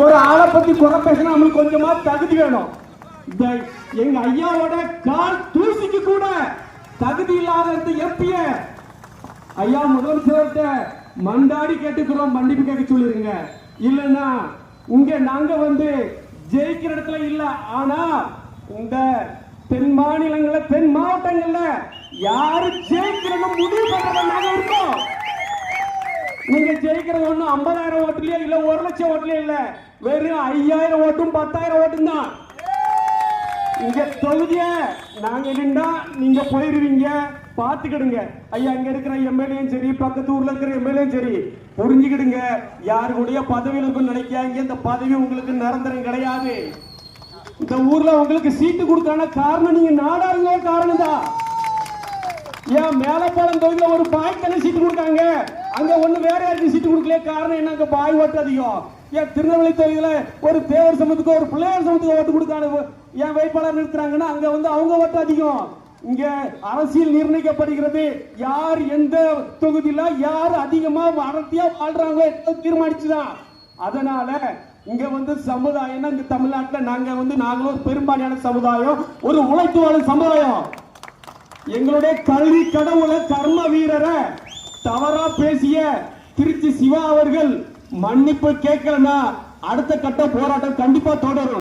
ஒரு ஆளை பத்தி குறை பேசினா நம்மளுக்கு கொஞ்சமா தகுதி வேணும். இந்த எங்க ஐயாவோட கால் தூசிக்கு கூட தகுதி இல்லாத இந்த எம்பிய ஐயா முதலமைச்சர்கிட்ட மண்டாடி கேட்டுக்கிறோம் மன்னிப்பு கேட்க சொல்லிருங்க. இல்லைன்னா இங்க நாங்க வந்து ஜெயிக்கிற இடத்துல இல்ல. ஆனா இந்த தென் மாநிலங்கள்ல தென் மாவட்டங்கள்ல யாரு ஜெயிக்கிறன்னு முடிவு பண்றத நாங்க இருக்கோம். நீங்க ஒன்றும் ஐம்பதாயிரம் ஓட்டுலயோ இல்ல ஒரு லட்சம் ஓட்டுலயோ இல்ல. வெறும் ஐயாயிரம் ஓட்டும் பத்தாயிரம் ஓட்டும் தான். இங்க தொகுதிய நாங்க நின்றா நீங்க போயிருவீங்க. பாத்துக்கிடுங்க ஐயா இங்க இருக்கிற எம்எல்ஏயும் சரி பக்கத்து ஊர்ல இருக்கிற எம்எல்ஏயும் சரி புரிஞ்சுக்கிடுங்க. யாரு கூடய பதவியில் இருக்குன்னு நினைக்காங்க இந்த பதவி உங்களுக்கு நிரந்தரம் கிடையாது. இந்த ஊர்ல உங்களுக்கு சீட்டு கொடுக்கான காரணம் நீங்க நாடாளுங்க காரணம் தான் ஏன் மேலப்பாளம் தொகுதியில் ஒரு பாய் தானே சீட்டு கொடுத்தாங்க அங்க ஒண்ணு வேற யாருக்கு சீட்டு கொடுக்கல காரணம் என்ன? அங்க பாய் ஓட்டு அதிகம். ஏன் திருநெல்வேலி தொகுதியில ஒரு தேவர் சமத்துக்கு ஒரு பிள்ளையார் சமத்துக்கு ஓட்டு கொடுக்கான ஏன் வேட்பாளர் நிறுத்துறாங்கன்னா அங்க வந்து அவங்க ஓட்டு அதிகம். இங்க அரசியல் நிர்ணயிக்கப்படுகிறது. யார் எந்த தொகுதியில யார் அதிகமா அடர்த்தியா வாழ்றாங்க தீர்மானிச்சுதான். அதனால இங்க வந்து சமுதாயம்னா இங்க தமிழ்நாட்டில் நாங்க வந்து நாங்களும் பெரும்பாலான பெரும்பான்மையான சமுதாயம் ஒரு உழைத்து வாழும் சமுதாயம். எங்களுடைய கல்வி கடவுளை கர்ம வீரரை தவறா பேசிய திருச்சி சிவா அவர்கள் மன்னிப்பு கேட்கலன்னா அடுத்த கட்ட போராட்டம் கண்டிப்பா தொடரும்.